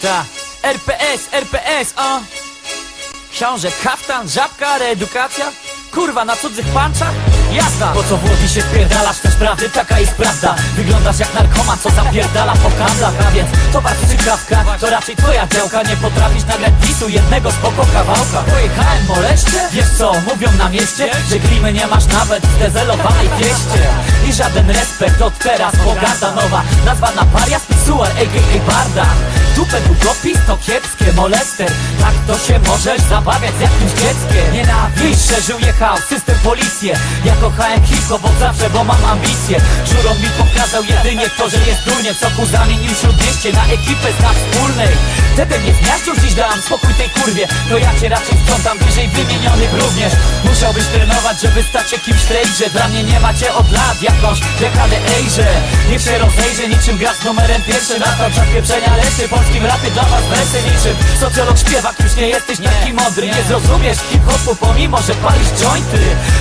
Ta, RPS, RPS, o! Książę, kaftan, żabka, reedukacja? Kurwa, na cudzych panczach? Jazda! Po co w Łodzi się spierdalasz, też prawdy, taka jest prawda Wyglądasz jak narkoman, co zapierdala po kandlach A więc towar strzykawka, to raczej twoja działka Nie potrafisz nagrać bitu jednego spoko kawałka Pojechałem moleście? Wiesz co, mówią na mieście, że klimy nie masz nawet w dezelowanej wieście I żaden respekt od teraz, pogarda nowa Nazwa na parias, pisuar, a.k.a. barda Dupę długopis to kiepskie, molester. Tak to się możesz zabawiać z jakimś dzieckiem. Nienawiść, szerzył jechał, system policję. Ja kochałem hip-hop zawsze, bo mam ambicje. Żurą mi pokazał jedynie to, że jest durnie W soku zamienił śródmieście na ekipę z nas wspólnej. Wtedy nie zmiażdżył, dziś dałam spokój tej kurwie. To ja cię raczej sprzątam wyżej wymienionych również. Musiałbyś trenować, żeby stać się kimś w Dla mnie nie macie od lat jakąś dekadę ejże. Niech się rozejrzy niczym gra z numerem pierwszy Nastał czas pieprzenia leszy polskim dla was wersy niczym Socjolog śpiewak, już nie jesteś taki mądry. Nie zrozumiesz hip-hopu pomimo, że palisz jointy.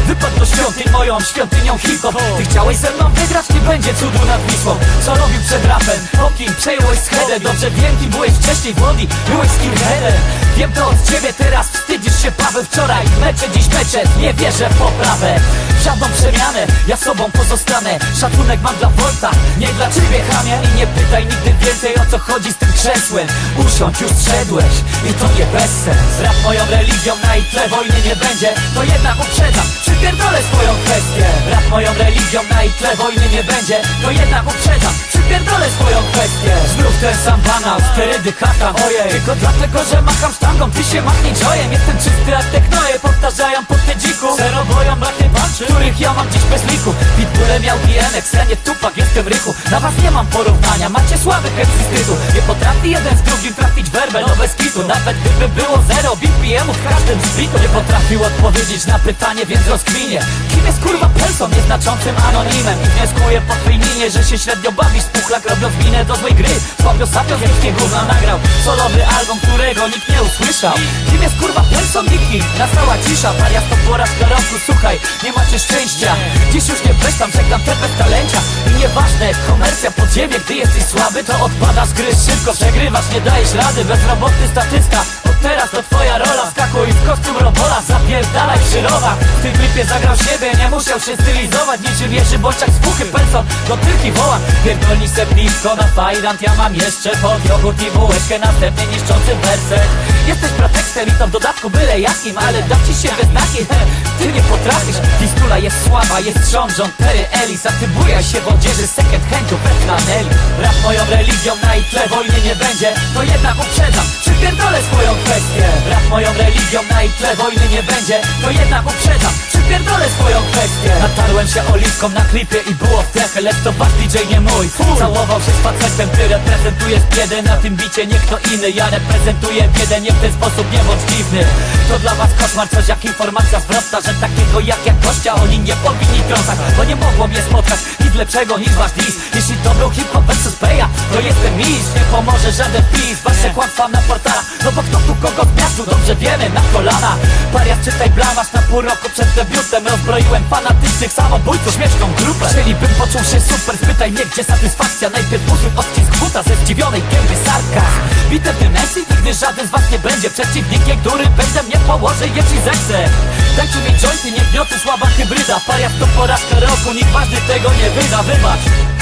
Wypadł do świątyń moją świątynią hip-hop. Ty chciałeś ze mną wygrać, nie będzie cudu nad Wisłą. Co robił przed rapem? O kim przejąłeś schedę? Dobrze wiem byłeś wcześniej w Łodzi Byłeś skinheadem Wiem to od ciebie teraz. Wstydzisz się Paweł wczoraj. Mecze dziś mecze. Nie wierzę w poprawę. Żadną przemianę. Ja sobą pozostanę. Szacunek mam dla Volta Nie dla ciebie chamia I nie pytaj nigdy więcej o co chodzi z tym krzesłem Usiądź już zszedłeś I to nie bez sens. Rap moją religią na ich tle wojny nie będzie To jednak uprzedzam Przypierdolę swoją kwestię. Rap moją religią na ich tle wojny nie będzie To jednak uprzedzam Przypierdolę swoją kwestię. Znów ten sam banał Sterydy hatam Ojej. Tylko dlatego, że macham sztangą Ty się machnij jojem Jestem czysty jak te gnoje Powtarzają po te dziku. Zero boją braknie panczy Których ja mam dziś bez liku. Pitbulle miał DMX Ja nie tupak, jestem rychu. Na was nie mam porównania Macie słaby hecystytu Nie potrafi jeden z drugim trafić werbel No bez kitu. Nawet gdyby było zero BPM-ów w każdym zbitu Nie potrafił odpowiedzieć na pytanie, więc rozkminie Kim jest kurwa person nieznaczącym anonimem? I wnioskuję po twej minie, że się średnio bawisz Spuchlak robiąc minę do złej gry. Słabio sapio z nikim gówno nagrał Solowy album, którego nikt nie usłyszał. Kim jest kurwa person Niki? Nastała cisza, parias to porażka roku Słuchaj, nie macie szczęścia. Dziś już nie tam, żegnam te bez talencia I nieważne, komercja podziemie Gdy jesteś słaby, to odpadasz gry. Szybko przegrywasz, nie dajesz rady. Bezrobotny statysta Od teraz to twoja rola. Skakuj w kostium robola Zapierdalaj przy rowach. W tym klipie zagrał siebie, nie musiał się stylizować Niczym Jerzy Boczak z puchy Pelson Do tylki woła Pierdolni se blisko na fajrant Ja mam jeszcze pod jogurt i bułeczkę Następnie niszczący werset. Jesteś pretekstem i to w dodatku byle jakim Ale dam ci się we znaki, he, ty nie potrafisz Fistula jest słaba, jest rząd, John Terry Ellis. A ty bujaj się w odzieży second handu we flaneli. Rap moją religią, na ich tle wojny nie będzie. To jednak uprzedzam, przypierdolę swoją kwestię. Rap moją religią, na ich tle wojny nie będzie. To jednak uprzedzam, przypierdolę swoją kwestię. Natarłem się oliwką na klipie i było w trefę Lecz to wasz DJ nie mój. Całował się z facetem, ty reprezentujesz biedę. Na tym bicie nie kto inny, ja reprezentuję biedę Nie w ten sposób, nie dziwny To dla was koszmar, coś jak informacja zwrotna Że takiego jak ja gościa oni nie powinni trącać Bo nie mogło mnie spotkać nic lepszego niż wasz dis Jeśli to był hip-hop versus Peja, to jestem mistrz. Nie pomoże żaden wpis, wasze kłamstwa na portalach. No bo kto tu kogo zmiażdżył, dobrze wiemy, na kolana. Parias czytaj blamasz na pół roku przed debiutem Rozbroiłem fanatycznych samobójców, śmieszną grupę. Chcielibym poczuł się super, spytaj mnie gdzie satysfakcja. Najpierw użył odcisk buta ze zdziwionej gęby sarkazm. Bite w dymensji, nigdy żaden z was nie będzie Przeciwnikiem, który będę mnie położy, jeśli zechce Dajcie mi jointy, nie gnioty, słaba hybryda. Parias to porażka roku, nikt ważny tego nie wyda, wybacz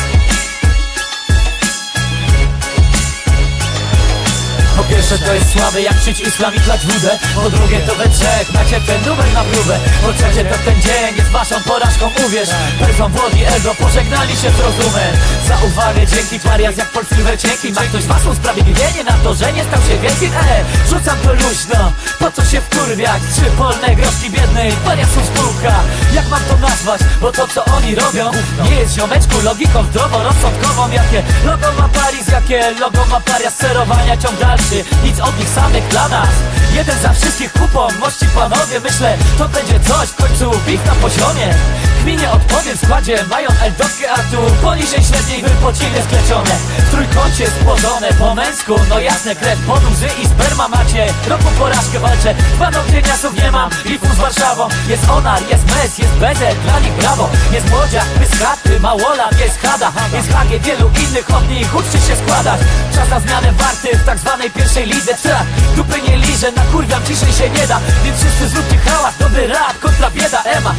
pierwsze to jest słabe jak czyć islam i klać wódę. Po drugie to we trzech macie ten numer na próbę. Po trzecie to ten dzień jest waszą porażką uwierz. Person Włodzi ego pożegnali się z rozumem. Za uwagę dzięki parias jak Polsilver cienki Ma ktoś was usprawiedliwienie na to, że nie stał się wielkim E, rzucam to luźno, po co się wkurwiać? Trzy polne groszki biednej, pariasów spółka. Jak mam to nazwać, bo to co oni robią Nie jest ziomeczku logiką zdroworozsądkową Jakie logo ma Paris, jakie logo ma parias Sterowania ciąg dalszy nic od nich samych dla nas. Jeden za wszystkich kupą, mości panowie Myślę, to będzie coś, w końcu bif na poziomie Kminie odpowiem w składzie, mają eldotkę, a tu Poniżej średniej wypociny skleczone W trójkącie spłodzone po męsku No jasne, krew, podłzy i sperma macie. Roku porażkę walczę, dwa słów nie mam. Bifu z Warszawą, jest onar, jest mes, jest bezę Dla nich brawo, jest młodziak, my z chaty Małolat, jest hada, jest hagie Wielu innych od nich, uczcie się składać. Czas na zmianę warty w tak zwanej pierwszej lidze. Tak, dupy nie liżę, nakurwiam, ciszej się nie da. Więc wszyscy zróbcie hałas, dobry rap kontra bieda. Ema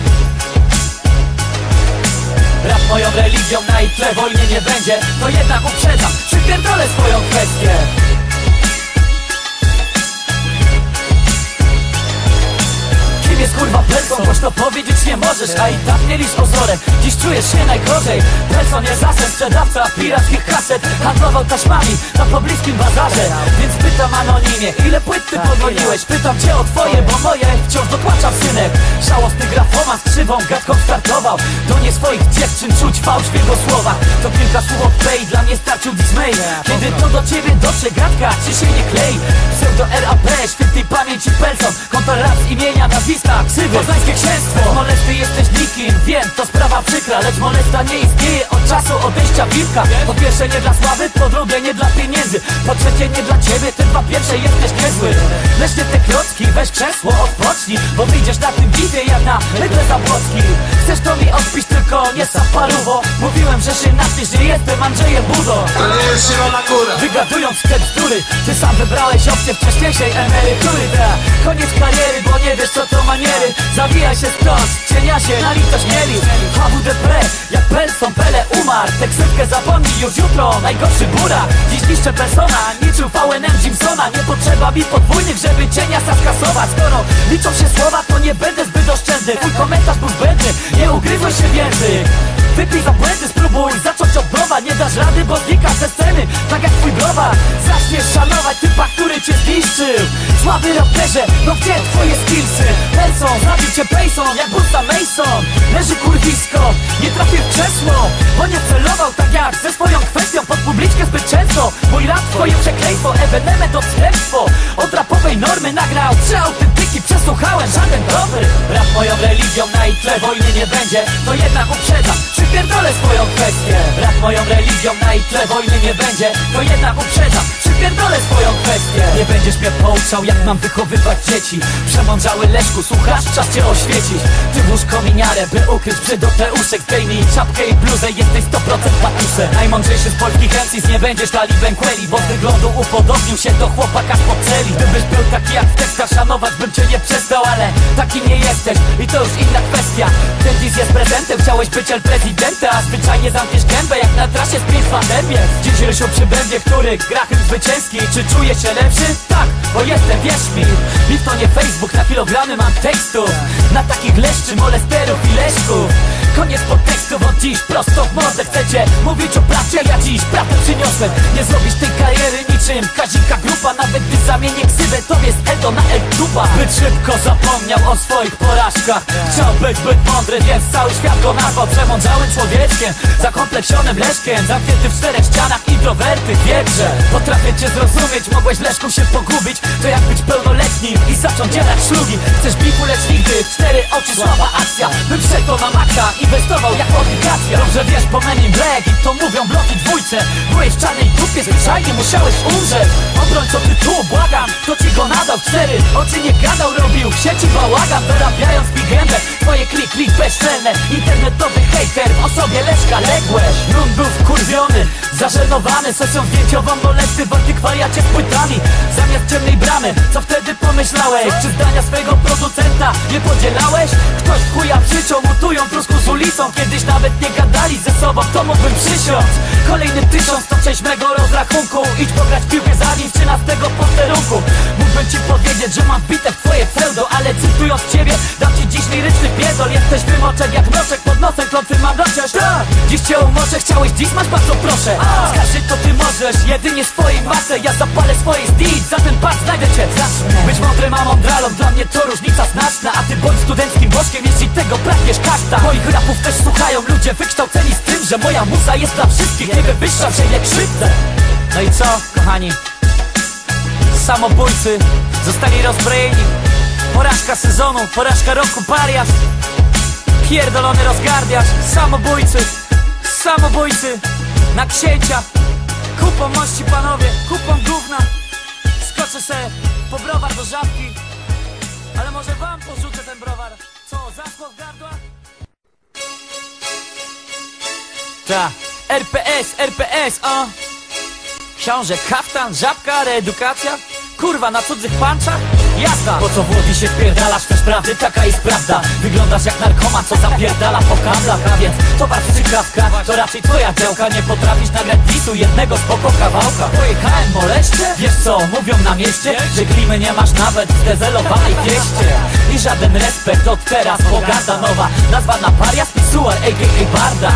religią, na ich tle wojny nie będzie. To jednak uprzedzam, przypierdolę swoją kwestię jest kurwa Pelson? To powiedzieć nie możesz, a i tak mieliś ozorem Dziś czujesz się najgorzej. Pelson jest asem, sprzedawca pirackich kaset. Handlował taśmami na pobliskim bazarze. Więc pytam anonimie, ile płyt ty podwoliłeś? Pytam cię o twoje, bo moje wciąż dopłaczam synek. Żałosny grafoman z krzywą gadką startował. Do nie swoich dziewczyn czuć fałsz w jego słowach. To kilka słów od play, dla mnie starczył dismay. Kiedy to do ciebie dotrze gadka, ci się nie klei Pseudo RAP, świętej pamięci Pelson Konto raz imienia, nazwiska, ksywy Poznańskie księstwo. Molesty jesteś nikim, wiem, to sprawa przykra Lecz molesta nie istnieje. Od czasu odejścia wilka Po pierwsze nie dla sławy, po drugie nie dla pieniędzy. Po trzecie nie dla ciebie, te dwa pierwsze jesteś niezły Lecz nie te klocki, weź krzesło, odpocznij Bo wyjdziesz na tym bitwie jak na mydle zabłocki. Chcesz to mi odpić, tylko nie sam paruwo Mówiłem, że się napisz, że jestem Andrzejem Budo. To nie jest zielona góra Wygadując te bzdury Ty sam wybrałeś opcję wcześniejszej emerytury. Koniec kariery, bo nie wiesz co to maniery Zawijaj się stąd, cienia się na litość mieli. HWDP, jak Pelson, Pele umarł. Tę ksywkę zapomnij już jutro, najgorszy bura Dziś niszczę persona, niczym VNM Jimsona Nie potrzeba mi podwójnych, żeby cienia skasować. Skoro liczą się słowa, to nie będę zbyt oszczędny. Twój komentarz był zbędny, nie ugryzłeś się w język Wypij za błędy, spróbuj zacząć od nowa. Nie dasz rady, bo znikasz ze sceny Tak jak twój browar. Zaczniesz szanować typa, który cię zniszczył. Słaby raperze, no gdzie twoje skillsy? Pelson, zabił cię Payson, jak Busta Mason. Leży kurwisko, nie trafię w krzesło Bo nie celował tak jak ze swoją kwestią Pod publiczkę zbyt często Mój rap twoje przekleństwo, ewenement odstępstwo Od rapowej normy nagrał trzy autentyki Przesłuchałem żaden dobry Rap moją religią, na ich tle wojny nie będzie To jednak uprzedzam, przypierdolę swoją kwestię. Rap moją religią, na ich tle wojny nie będzie To jednak uprzedzam, przypierdolę swoją kwestię. Nie będziesz mnie pouczał jak mam wychowywać dzieci. Przemądrzały Leszku, słuchasz, czas cię oświecić. Ty włóż kominiarę, by ukryć brzydoteuszek Zdejmij czapkę i bluzę, jesteś 100% patusem Najmądrzejszy z polskich MCs, nie będziesz talibem Quelli Bo z wyglądu upodobnił się do chłopaka z celi Gdybyś był taki jak w tekstach, szanować bym cię nie przestał Ale taki nie jesteś. I to już inna kwestia. Ten dziś jest prezentem, chciałeś być el prezydenta A zwyczajnie zamkniesz gębę jak na trasie z 5 pandemie. Dziś Rysiu przy bębie, który gra hymn Czy czuję się lepszy? Tak, bo jestem, wierz mi Beef to nie Facebook, na kilogramy mam tekstów Na takich leszczy, molesterów i leszków. Koniec podtekstów od dziś, prosto w mordę chcecie Mówić o prawdzie, ja dziś prawdę przyniosłem Nie zrobisz tej kariery niczym. Kazika Grupa Nawet gdy zamienię ksywę, to Edo na El Dupa Zbyt szybko zapomniał o swoich porażkach. Chciał być zbyt mądry, więc cały świat go nazwał Przemądrzałym człowieczkiem, zakompleksionym leszkiem Zamknięty w czterech ścianach, introwerty, wieprze Potrafię cię zrozumieć, mogłeś leszką się pogubić To jak być pełnoletnim i zacząć dzielać szlugi. Chcesz bifu, lecz nigdy cztery oczy słaba akcja. Bym wszedł to na maksa, inwestował jak obligacja. Dobrze wiesz, po menin black i to mówią bloki dwójce. Byłeś w czarnej dupie, zwyczajnie musiałeś umrzeć. Obrońco tytułu, błagam, to ci go nadał cztery. Oczy nie gadał, robił w sieci bałagan Dorabiając mi gębę, twoje klik, klik bezczelne Internetowy hejter w osobie Leszka Ległeś Nun był wkurwiony, zażenowany Sesją zdjęciową molesty w antykwariacie z płytami. Zamiast ciemnej bramy, co wtedy pomyślałeś? Czy zdania swego producenta nie podzielałeś? Ktoś w chuja mutują trusku z ulicą. Kiedyś nawet nie gadali ze sobą, to mógłbym przysiąc. Kolejny tysiąc to część mego rozrachunku. Idź pograć w piłkę za nim z 13 posterunku. Mógłbym ci powiedzieć, że mam bite w twoje pseudo Ale cytując ciebie, dam ci dziś liryczny pierdol. Jesteś wymoczek jak mroczek pod nosem, klątwy mam dociąż tak! Dziś cię umoczę, chciałeś dziś, masz bardzo proszę. Skarżyć to ty możesz, jedynie swojej masę. Ja zapalę swoje zdjęć, za ten pas znajdę cię. A mnie to różnica znaczna? A ty bądź studenckim bożkiem, jeśli tego pragniesz kaszta Moich rapów też słuchają ludzie wykształceni z tym Że moja muza jest dla wszystkich, nie wywyższam się, nie krzywdę No i co, kochani? Samobójcy zostali rozbrojeni. Porażka sezonu, porażka roku, parias Pierdolony rozgardiasz Samobójcy, samobójcy Na księcia. Kupą mości panowie, kupą gówna. Skoczę se po browar do żabki Ale może wam porzucę ten browar Co, zaschło w gardła? Ta, RPS, RPS, o Książę, kaftan, żabka, reedukacja Kurwa, na cudzych panczach? Jazda! Po co w Łodzi się wpierdalasz? Też prawdy, taka jest prawda Wyglądasz jak narkoman, co zapierdala po kablach A więc towar strzykawka To raczej twoja działka Nie potrafisz nagrać disu jednego spoko kawałka Pojechałem moleście? Wiesz co, mówią na mieście Że klimy nie masz nawet w dezelowanej wieście I żaden respekt od teraz Pogarda nowa, nazwa na parias Pisuar, a.k.a. Barda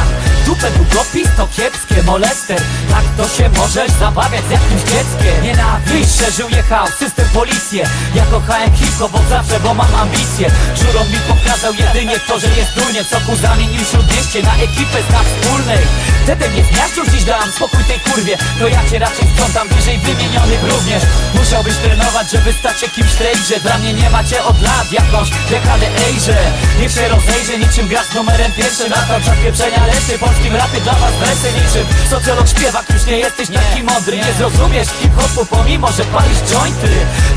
Dupę długopis to kiepskie molester Tak to się możesz zabawiać z jakimś dzieckiem. Nienawiść szerzył jechał system policję. Ja kochałem hip-hop od zawsze, bo mam ambicje. Żurą mi pokazał jedynie to, że jest durnie Co ku zamienił śródmieście na ekipę znak wspólnej. Wtedy mnie zmiażdżył, dziś dam spokój tej kurwie. To ja cię raczej sprzątam wyżej wymienionych również. Musiałbyś trenować, żeby stać się kimś trejże Dla mnie nie macie od lat jakąś dekadę ejże Niech się rozejrzy niczym gra z numerem pierwszym Nastał czas pieprzenia leszy polskim rapie dla was wersy niczym. Socjolog śpiewak, już nie jesteś taki mądry. Nie zrozumiesz hip-hopu pomimo, że palisz jointy.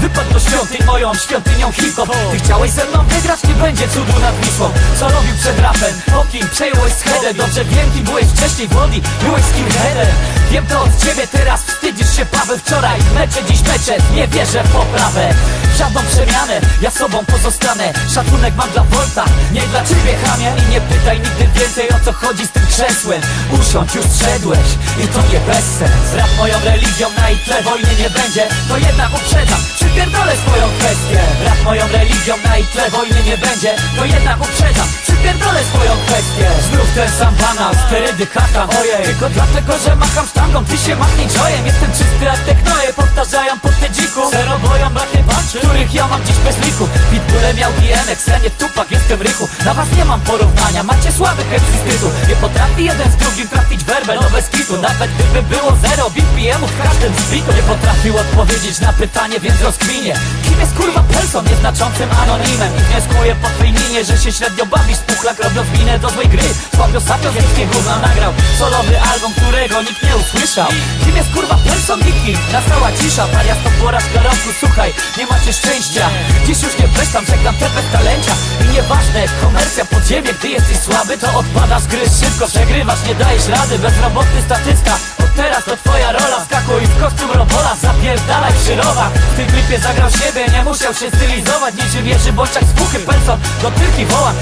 Wypadł do świątyń moją świątynią hip-hop. Ty chciałeś ze mną wygrać, nie będzie cudu nad Wisłą. Co robił przed rapem? O kim? Przejąłeś schedę? Dobrze wiem kim byłeś wcześniej w Łodzi Byłeś skinheadem Wiem to od ciebie teraz. Wstydzisz się Paweł wczoraj. Mecze dziś mecze. Nie wierzę w poprawę. Żadną przemianę. Ja sobą pozostanę. Szacunek mam dla Volta Nie dla ciebie chamie I nie pytaj nigdy więcej o co chodzi z tym krzesłem. Usiądź już zszedłeś I to nie bez sens. Rap moją religią na ich tle wojny nie będzie To jednak uprzedzam. Przypierdolę swoją kwestię. Rap moją religią na ich tle wojny nie będzie To jednak uprzedzam Przypierdolę swoją kwestię. Znów ten sam banał Sterydy hatam Ojej Tylko dlatego, że macham sztangą Ty się machnij jojem Jestem czysty jak te knoje Powtarzają po te dziku. Zero boją braknie panczy Których ja mam dziś bez liku. Pitbulle miał DMX Ja nie tupak, jestem rychu. Na was nie mam porównania Macie słaby head z Nie potrafi jeden z drugim trafić werbel No bez Nawet gdyby było zero BPM-ów w każdym zbitu Nie potrafił odpowiedzieć na pytanie, więc rozkminie. Kim jest kurwa person nieznaczącym anonimem? I wnioskuję po twej linie, że się średnio bawisz Spuchlak robiąc minę do złej gry. Słabio sapio wielkie gówno nagrał Solowy album, którego nikt nie usłyszał. Kim jest kurwa person nikim? Nastała cisza, parias to porażka roku Słuchaj, nie macie szczęścia. Dziś już nie tam żegnam te bez talencia I nieważne, komercja podziemie Gdy jesteś słaby, to odpadasz gry. Szybko przegrywasz, nie dajesz rady. Bezrobotny statysta teraz to twoja rola. Skakuj w kostium robola, zapierdalaj przy rowach W tym klipie zagrał siebie, nie musiał się stylizować. Niczym Jerzy Bociak z buchy, person do tylki woła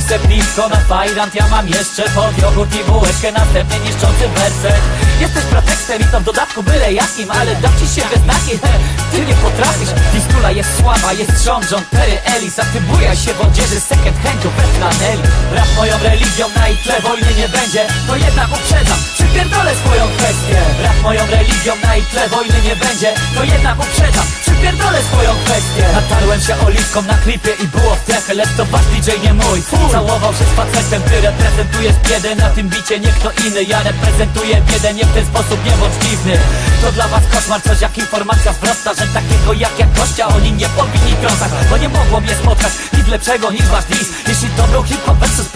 Se blisko na fajrant, ja mam jeszcze pod jogurt i bułeczkę Następnie niszczący werset. Jesteś pretekstem i to w dodatku byle jakim Ale dam ci się we znaki, he, ty nie potrafisz. Fistula jest słaba, jest John, John Terry Ellis A ty się w odzieży second handu bez flaneli. Rap moją religią, na ich tle wojny nie będzie To jednak przypierdolę swoją kwestię. Rap moją religią, na ich tle wojny nie będzie. To jednak uprzedzam, przypierdolę swoją kwestię. Natarłem się oliwką na klipie i było w trechę Lecz to wasz DJ nie mój. Całował się z facetem, ty reprezentujesz biedę. Na tym bicie nie kto inny, ja reprezentuję biedę. Nie w ten sposób, nie bądź dziwny To dla was koszmar, coś jak informacja zwrotna Że takiego jak ja gościa oni nie powinni trącać Bo nie mogło mnie spotkać nic lepszego niż wasz dis Jeśli to był hip-hop versus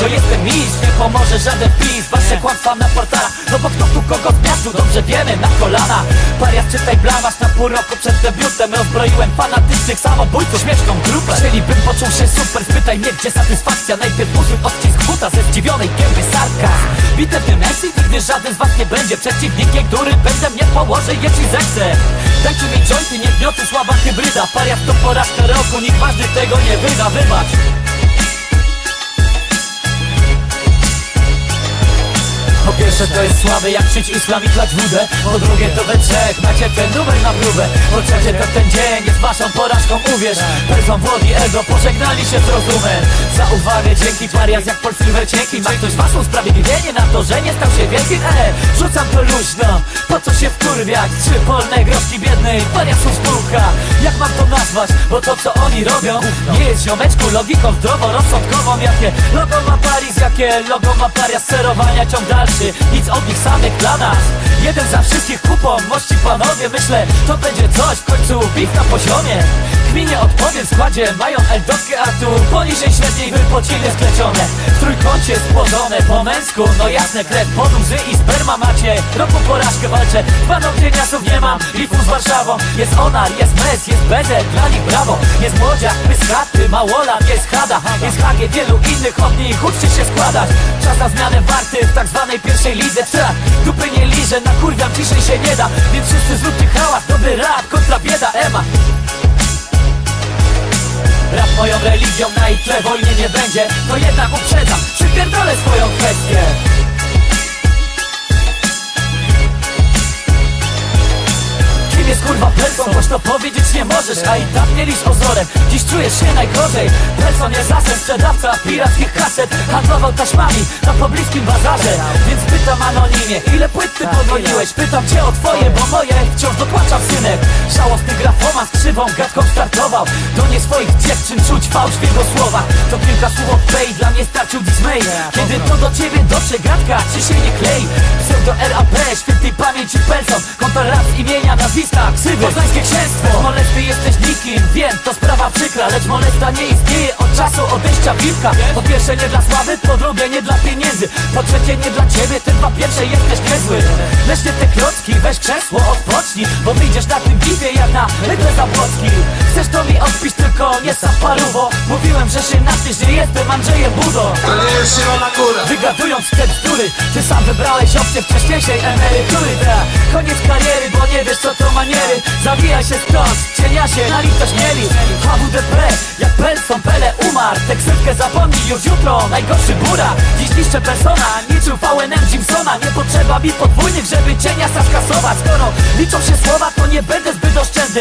to jestem mistrz. Nie pomoże żaden pis, wasze kłamstwa na portalach No bo kto tu kogo zmiażdżył, dobrze wiemy, na kolana. Parias czytaj blamasz na pół roku przed debiutem Rozbroiłem fanatycznych samobójców, śmieszną grupę. Chcieliby poczuł się super, spytaj mnie gdzie satysfakcja. Najpierw użył odcisk buta ze zdziwionej gęby sarkazm. Bitew dymensji, nigdy żaden z was nie będzie Przeciwnikiem, który będę mnie położy, jeśli zechce Dajcie mi jointy, nie gnioty, słaba hybryda. Parias to porażka roku, nikt ważny tego nie wyda, wybacz pierwsze to jest słabe jak czyć islam i klać wódę. Po drugie to we trzech macie ten numer na próbę. Po trzecie to ten dzień jest waszą porażką uwierz. Person Włodi ego pożegnali się z rozumem. Za uwagę dzięki parias jak Paul Silver dzięki. Ma ktoś was usprawiedliwienie na to, że nie stał się wielkim? E, rzucam to luźno, po co się wkurwiać? Trzy polne groszki biednej, pariasów spółka. Jak mam to nazwać, bo to co oni robią Nie jest ziomeczku logiką zdroworozsądkową Jakie logo ma Paris, jakie logo ma parias Sterowania ciąg dalszy nic od nich samych dla nas. Jeden za wszystkich kupą, mości panowie Myślę, to będzie coś w końcu. Bif na poziomie Kminie odpowiem w składzie, mają eldotkę, a tu poniżej średniej wypociny sklecione. W trójkącie spłodzone po męsku, no jasne krew, podłzy i sperma macie. Roku porażkę walczy skacze Paną cieniasów nie mam, rifu z Warszawą Jest Onar, jest Mes, jest Bezer, dla nich brawo. Jest Młodziak, Pyskaty, Małolat, jest Hada Jest Hagie, wielu innych od nich, uczcie się składać Czas na zmianę warty w tak zwanej pierwszej lidze. Tak, dupy nie liżę, na kurwiam ciszej się nie da. Więc wszyscy zróbcie hałas, dobry rap kontra bieda Ema. Rap moją religią, na ich tle wojny nie będzie. To jednak uprzedzam, przypierdolę swoją kwestię Kim jest kurwa choć to powiedzieć nie możesz A i tak mieliś ozorem, dziś czujesz się najgorzej. Pelson jest asem, sprzedawca pirackich kaset. Handlował taśmami na pobliskim bazarze. Więc pytam anonimie, ile płyt ty podgoniłeś? Pytam cię o twoje, bo moje wciąż dotłacza w synek. Żałosny grafoma z krzywą gadką startował. Do nie swoich dziewczyn czuć fałsz w jego słowach. To kilka słów od Pay, dla mnie starczył dismay. Kiedy to do ciebie dotrze gadka, czy się nie klei Pseudo RAP, świętej pamięci Pelson Kontra rap z imienia, nazwiska, ksywy. Poznańskie księstwo. Molesty jesteś nikim, wiem, to sprawa przykra Lecz molesta nie istnieje. Od czasu odejścia wilka. Po pierwsze nie dla sławy, po drugie nie dla pieniędzy. Po trzecie nie dla ciebie, te dwa pierwsze jesteś niezły. Lecz nie te klocki, weź krzesło, odpocznij Bo wyjdziesz na tym bifie jak na rygle Zabłocki. Chcesz to mi odpisz, tylko nie sam paruwo Mówiłem, że się napisz, nie jestem Andrzejem Budo. To nie jest zielona góra Wygadując te bzdury Ty sam wybrałeś opcję wcześniejszej emerytury. Koniec kariery, bo nie wiesz co to maniery Zawijaj się stąd, cienia się na litość mieli. HWDP, jak Pelson, Pele umarł. Tę ksywkę zapomnij już jutro, najgorszy bura Dziś niszczę persona, niczym VNM Jimsona Nie potrzeba mi podwójnych, żeby cienia skasować Skoro liczą się słowa, to nie będę zbyt oszczędny